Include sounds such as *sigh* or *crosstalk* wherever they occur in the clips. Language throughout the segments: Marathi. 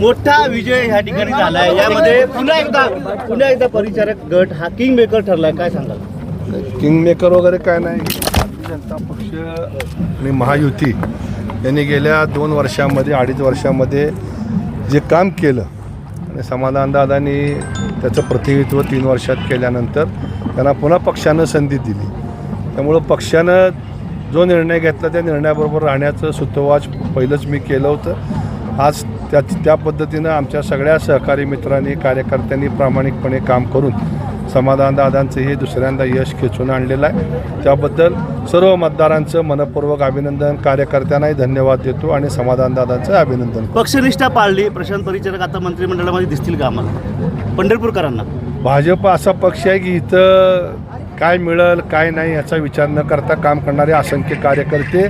मोठा विजय ह्या ठिकाणी झालाय. यामध्ये पुन्हा एकदा पुन्हा एकदा परिचारक गट हा किंग मेकर ठरलाय. काय सांगाल? किंग मेकर वगैरे काय नाही. जनता पक्ष आणि महायुती यांनी गेल्या दोन वर्षामध्ये अडीच वर्षामध्ये जे काम केलं आणि समाधानदादांनी त्याचं प्रतिनिधित्व तीन वर्षात केल्यानंतर त्यांना पुन्हा पक्षानं संधी दिली. त्यामुळं पक्षानं जो निर्णय घेतला त्या निर्णयाबरोबर राहण्याचं सुतोवाच पहिलंच मी केलं होतं. आज त्या त्या पद्धतीनं आमच्या सगळ्या सहकारी मित्रांनी कार्यकर्त्यांनी प्रामाणिकपणे काम करून समाधानदादांचं हे दुसऱ्यांदा यश खेचून आणलेलं आहे. त्याबद्दल सर्व मतदारांचं मनपूर्वक अभिनंदन कार्यकर्त्यांनाही धन्यवाद देतो आणि समाधानदादांचं अभिनंदन. पक्षनिष्ठा पाळली प्रशांत परिचारक आता मंत्रिमंडळामध्ये दिसतील का आम्हाला? पंढरपूरकरांना. भाजप असा पक्ष आहे की इथं काय मिळेल काय नाही याचा विचार न करता काम करणारे असंख्य कार्यकर्ते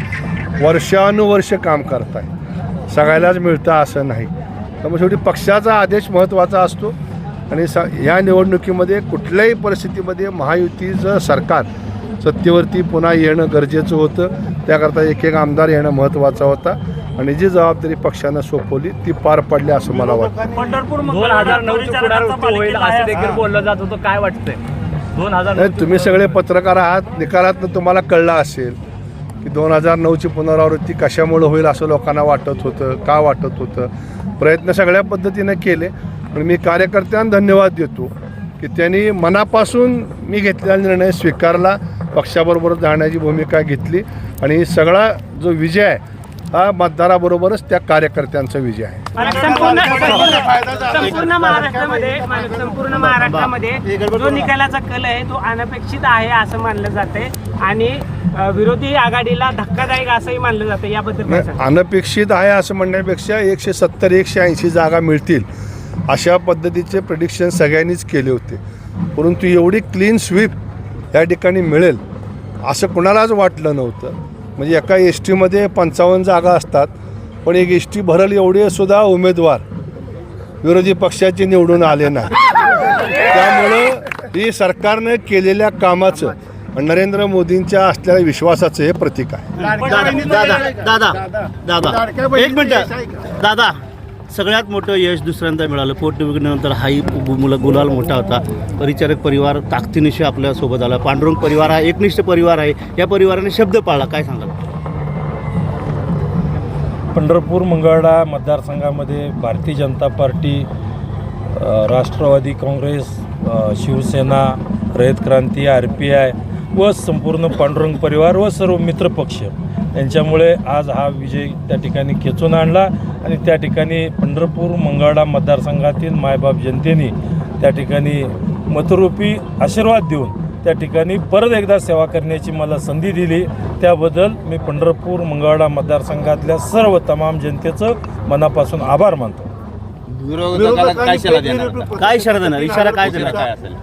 वर्षानुवर्ष काम करत आहे सगळ्यालाच मिळतं असं नाही. त्यामुळे शेवटी पक्षाचा आदेश महत्त्वाचा असतो आणि स या निवडणुकीमध्ये कुठल्याही परिस्थितीमध्ये महायुतीचं सरकार सत्तेवरती पुन्हा येणं गरजेचं होतं. त्याकरता एक एक आमदार येणं महत्त्वाचा होता आणि जी जबाबदारी पक्षानं सोपवली ती पार पडली असं मला वाटतं. पंढरपूर दोन हजार नऊची पुनरावृत्ती होईल असं देखील बोललं जात होतं. काय वाटतंय? दोन हजार नाही तुम्ही सगळे पत्रकार आहात. निकालातनं तुम्हाला कळलं असेल की दोन हजार नऊची पुनरावृत्ती कशामुळं होईल असं लोकांना वाटत होतं का वाटत होतं? प्रयत्न सगळ्या पद्धतीनं केले. पण मी कार्यकर्त्यांना धन्यवाद देतो की त्यांनी मनापासून मी घेतलेला निर्णय स्वीकारला पक्षाबरोबर जाण्याची भूमिका घेतली. आणि सगळा जो विजय आहे हा मतदाराबरोबरच त्या कार्यकर्त्यांचा विजय आहे. संपूर्ण संपूर्ण महाराष्ट्रामध्ये संपूर्ण महाराष्ट्रामध्ये जो निकालाचा कल आहे तो अनपेक्षित आहे असं मानलं जाते आणि विरोधी आघाडीला धक्कादायक असंही मानलं जातं याबद्दल? अनपेक्षित आहे असं म्हणण्यापेक्षा एकशे सत्तर एकशे ऐंशी जागा मिळतील अशा पद्धतीचे प्रिडिक्शन सगळ्यांनीच केले होते. परंतु एवढी क्लीन स्वीप या ठिकाणी मिळेल असं कुणालाच वाटलं नव्हतं. म्हणजे एका एस टीमध्ये पंचावन्न जागा असतात पण एक एस टी भरल एवढे सुद्धा उमेदवार विरोधी पक्षाचे निवडून आले नाही त्यामुळं ही सरकारने केलेल्या कामाचं नरेंद्र मोदींच्या असलेल्या विश्वासाचं हे प्रतीक आहे. दादा दादा दादा दादा एक मिनिट. दादा सगळ्यात मोठं यश दुसऱ्यांदा मिळालं. पोटनिवडणुकीनंतर हाही गु- मुलं गुलाल मोठा होता. परिचारक परिवार ताकदीनिशी आपल्यासोबत आला. पांडुरंग परिवार हा एकनिष्ठ परिवार आहे. या परिवाराने शब्द पाळला. काय सांगाल? पंढरपूर मंगळा मतदारसंघामध्ये Bharatiya Janata party Rashtrawadi Congress Shivsena Rayat Kranti R P I व संपूर्ण पांडुरंग परिवार व सर्व मित्रपक्ष यांच्यामुळे आज हा विजय त्या ठिकाणी खेचून आणला. आणि त्या ठिकाणी पंढरपूर मंगळवेढा मतदारसंघातील मायबाप जनतेने त्या ठिकाणी मतरूपी आशीर्वाद देऊन त्या ठिकाणी परत एकदा सेवा करण्याची मला संधी दिली. त्याबद्दल मी पंढरपूर मंगळवेढा मतदारसंघातल्या सर्व तमाम जनतेचं मनापासून आभार मानतो. काय इशारा देणार इशारा काय देणार? काय असेल?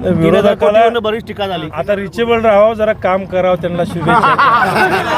विरोधकाला विरोधकाला बरीच टीका झाली. आता रिचेबल राहावं जरा काम करावं त्यांना शुभेच्छा. *laughs*